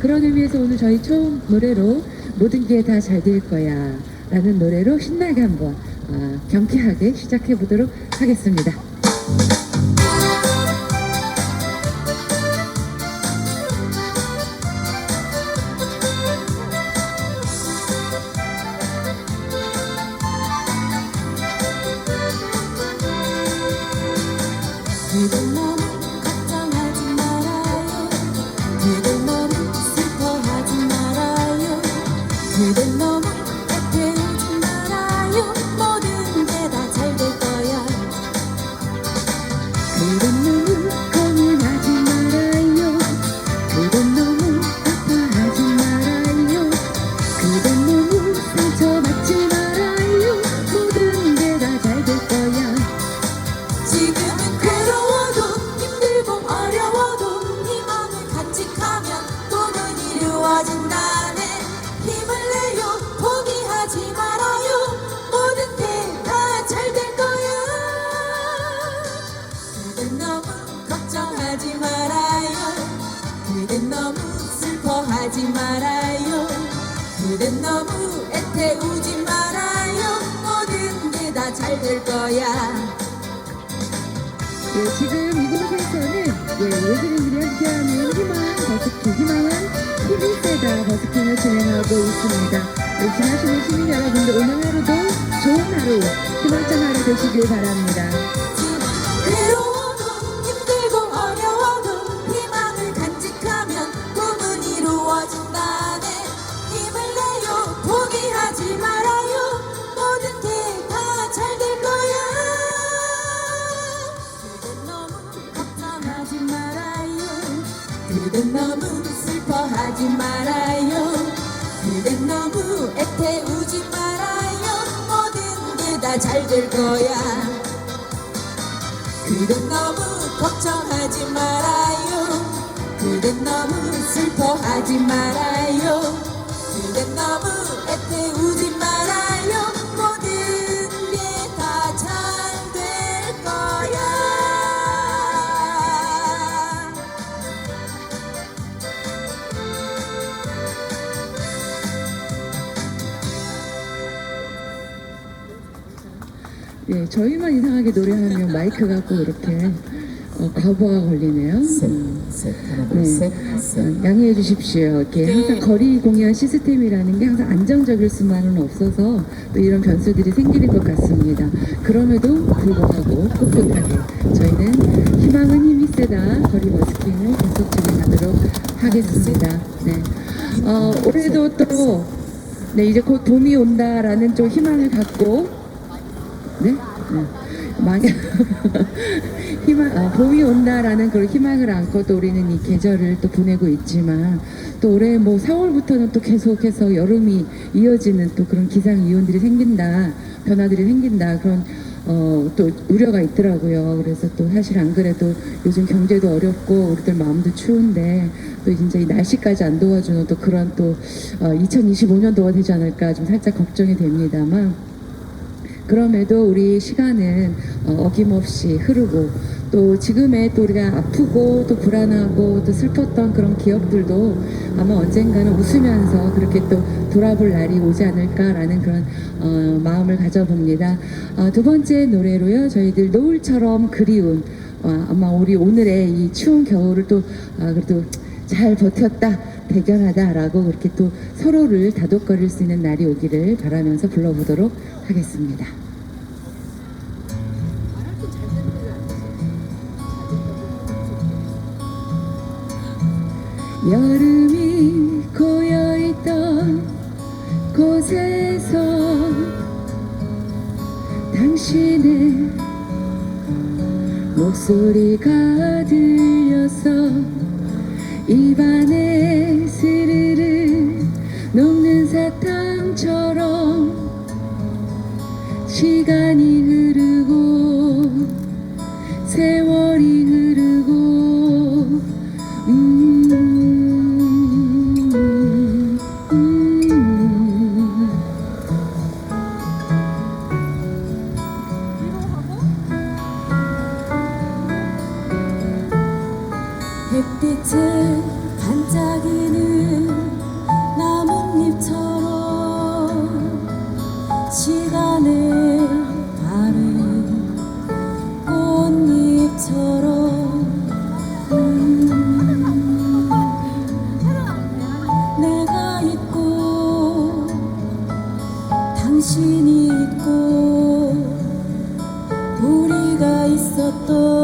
그런 의미에서 오늘 저희 처음 노래로 모든 게 다 잘 될 거야 라는 노래로 신나게 한번 어, 경쾌하게 시작해 보도록 하겠습니다. 걱정하지 말아요 그댄 너무 슬퍼하지 말아요 그댄 너무 애태우지 말아요 모든 게 다 잘 될 거야 예, 지금 이곳에서는 예, 예술인들이 함께하는 희망 버스킹, 희망은 힘이 세다 버스킹을 진행하고 있습니다. 예, 지나시는 시민 여러분들 오늘 하루도 좋은 하루, 희망찬 하루 되시길 바랍니다. 슬퍼하지 말아요. 그댄 너무 애태우지 말아요. 모든 게 다 잘 될 거야. 그댄 너무 걱정하지 말아요. 그댄 너무 슬퍼하지 말아요. 그댄 너무 애태우지 예, 저희만 이상하게 노래하면 마이크가 꼭 이렇게 어, 과부하가 걸리네요. 셋, 음. 셋, 하나, 네. 둘, 셋, 셋. 어, 양해해 주십시오. 이렇게 네. 항상 거리 공연 시스템이라는 게 항상 안정적일 수만은 없어서 또 이런 변수들이 생기는 것 같습니다. 그럼에도 불구하고 꿋꿋하게 저희는 희망은 힘이 세다 거리 버스킹을 계속 진행하도록 하겠습니다. 네. 어, 올해도 또 네, 이제 곧 봄이 온다라는 좀 희망을 갖고 네? 네. 망 희망, 아, 봄이 온다라는 그런 희망을 안고 또 우리는 이 계절을 또 보내고 있지만 또 올해 뭐 4월부터는 또 계속해서 여름이 이어지는 또 그런 기상 이온들이 생긴다 변화들이 생긴다 그런 어, 또 우려가 있더라고요. 그래서 또 사실 안 그래도 요즘 경제도 어렵고 우리들 마음도 추운데 또 진짜 이 날씨까지 안 도와주는 또 그런 또 어, 2025년도가 되지 않을까 좀 살짝 걱정이 됩니다만 그럼에도 우리 시간은 어, 어김없이 흐르고 또 지금의 또 우리가 아프고 또 불안하고 또 슬펐던 그런 기억들도 아마 언젠가는 웃으면서 그렇게 또 돌아볼 날이 오지 않을까라는 그런 어, 마음을 가져봅니다. 어, 두 번째 노래로요 저희들 노을처럼 그리운 어, 아마 우리 오늘의 이 추운 겨울을 또 아, 그래도 잘 버텼다 대견하다라고 그렇게 또 서로를 다독거릴 수 있는 날이 오기를 바라면서 불러보도록 하겠습니다. 여름이 고여있던 곳에서 당신의 목소리가 들려서 입안에 todo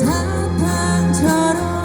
사탕처럼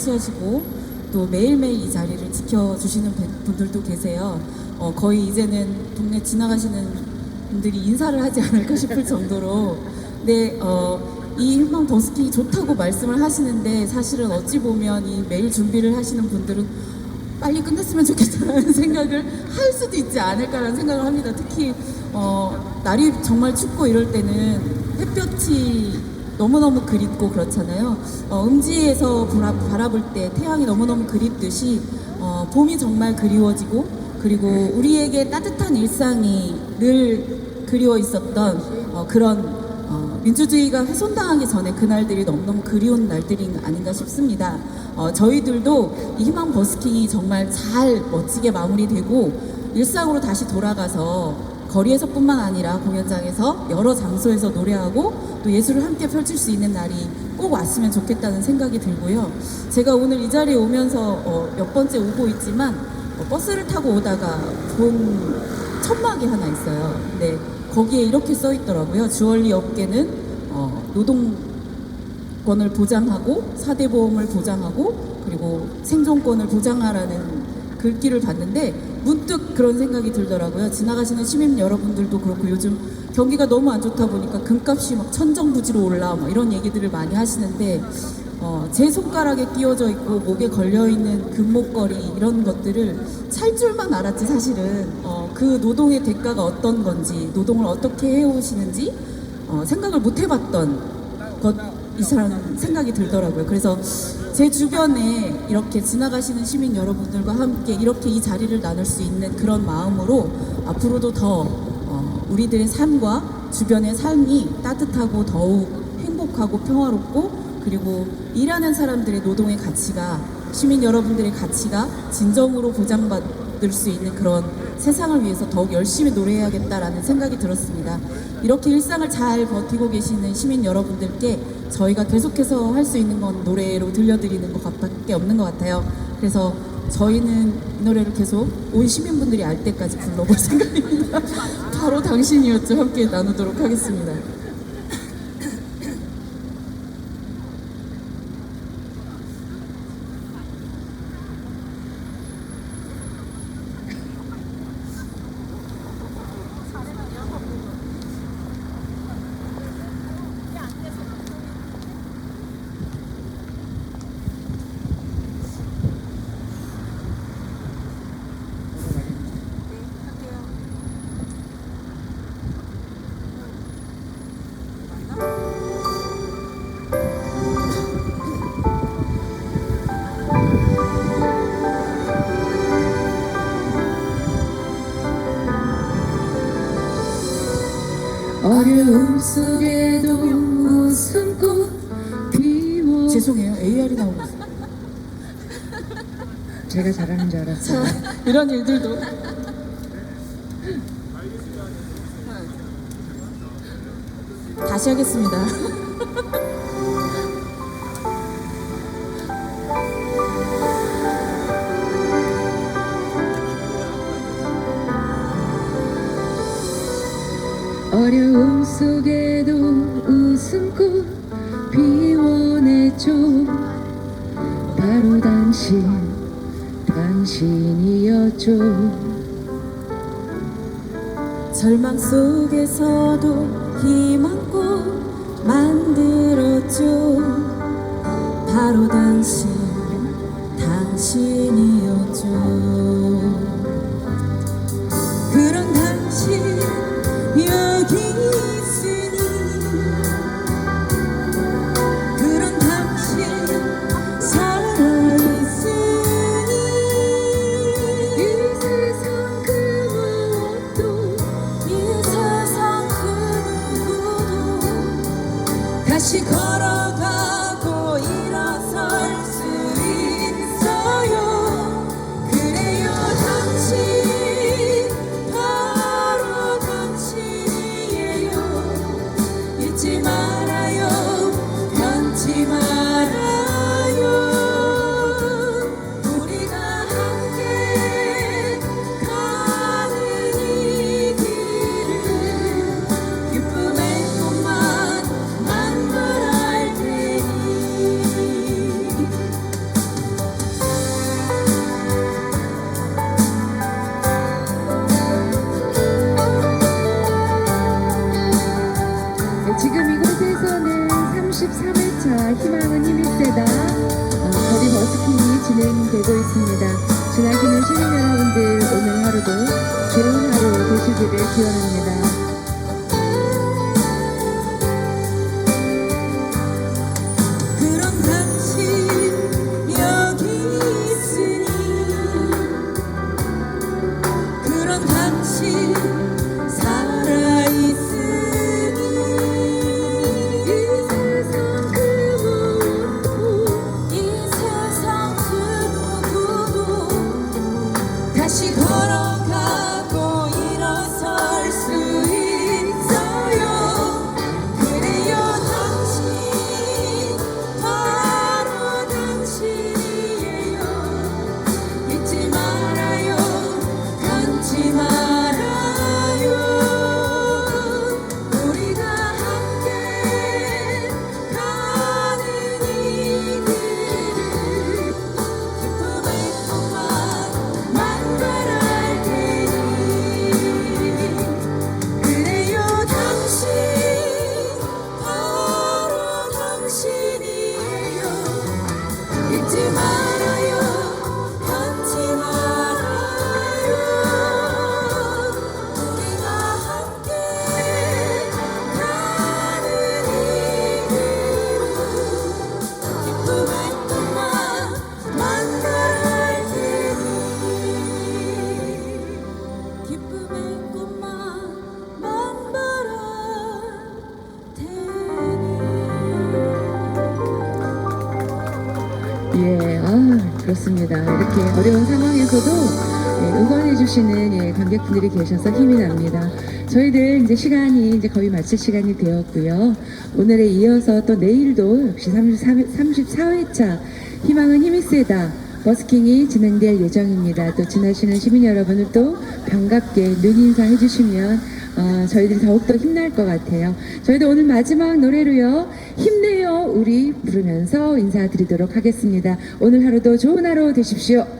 음향을 설치하시고 또 매일매일 이 자리를 지켜주시는 분- 분들도 계세요. 어, 거의 이제는 동네 지나가시는 분들이 인사를 하지 않을까 싶을 정도로 네, 어, 이 희망 버스킹이 좋다고 말씀을 하시는데 사실은 어찌 보면 이 매일 준비를 하시는 분들은 빨리 끝냈으면 좋겠다는 생각을 할 수도 있지 않을까라는 생각을 합니다. 특히 어, 날이 정말 춥고 이럴 때는 햇볕이 너무너무 그립고 그렇잖아요. 어, 음지에서 바라, 바라 볼 때 태양이 너무너무 그립듯이 어, 봄이 정말 그리워지고 그리고 우리에게 따뜻한 일상이 늘 그리워 있었던 어, 그런 어, 민주주의가 훼손당하기 전에 그날들이 너무너무 그리운 날들이 아닌가 싶습니다. 어, 저희들도 이 희망 버스킹이 정말 잘 멋지게 마무리되고 일상으로 다시 돌아가서 거리에서뿐만 아니라 공연장에서 여러 장소에서 노래하고 또 예술을 함께 펼칠 수 있는 날이 꼭 왔으면 좋겠다는 생각이 들고요. 제가 오늘 이 자리에 오면서 어, 몇 번째 오고 있지만 어, 버스를 타고 오다가 본 천막이 하나 있어요. 네, 거기에 이렇게 써 있더라고요. 주얼리 업계는 어, 노동권을 보장하고 사대보험을 보장하고 그리고 생존권을 보장하라는 글귀를 봤는데 문득 그런 생각이 들더라고요. 지나가시는 시민 여러분들도 그렇고 요즘 경기가 너무 안 좋다 보니까 금값이 막 천정부지로 올라 막 이런 얘기들을 많이 하시는데 어, 제 손가락에 끼워져 있고 목에 걸려 있는 금목걸이 이런 것들을 찰 줄만 알았지 사실은 어, 그 노동의 대가가 어떤 건지 노동을 어떻게 해오시는지 어, 생각을 못 해봤던 것 이사라는 생각이 들더라고요. 그래서 제 주변에 이렇게 지나가시는 시민 여러분들과 함께 이렇게 이 자리를 나눌 수 있는 그런 마음으로 앞으로도 더 어, 우리들의 삶과 주변의 삶이 따뜻하고 더욱 행복하고 평화롭고 그리고 일하는 사람들의 노동의 가치가 시민 여러분들의 가치가 진정으로 보장받을 수 있는 그런 세상을 위해서 더욱 열심히 노래해야겠다라는 생각이 들었습니다. 이렇게 일상을 잘 버티고 계시는 시민 여러분들께 저희가 계속해서 할 수 있는 건 노래로 들려드리는 것밖에 없는 것 같아요. 그래서 저희는 이 노래를 계속 온 시민분들이 알 때까지 불러볼 생각입니다. 바로 당신이었죠. 함께 나누도록 하겠습니다. 어려움 속에도 웃음꽃 피워 죄송해요. AR이 나오고 있어요. 제가 잘하는 줄 알았어요 이런 일들도. 다시 하겠습니다. 어려움 속에도 웃음꽃 피워내죠 바로 당신 당신이었죠 절망 속에서도 희망꽃 만들었죠. 바로 당신, 당신이었죠. 변치 말 아, 그렇습니다. 이렇게 어려운 상황에서도 예, 응원해주시는 예, 관객분들이 계셔서 힘이 납니다. 저희들 이제 시간이 이제 거의 마칠 시간이 되었고요. 오늘에 이어서 또 내일도 역시 34 회차 희망은 힘이 세다. 버스킹이 진행될 예정입니다. 또 지나시는 시민 여러분을 또 반갑게 눈인사 해주시면 어, 저희들이 더욱더 힘날 것 같아요. 저희도 오늘 마지막 노래로요. 힘내요 우리 부르면서 인사드리도록 하겠습니다. 오늘 하루도 좋은 하루 되십시오.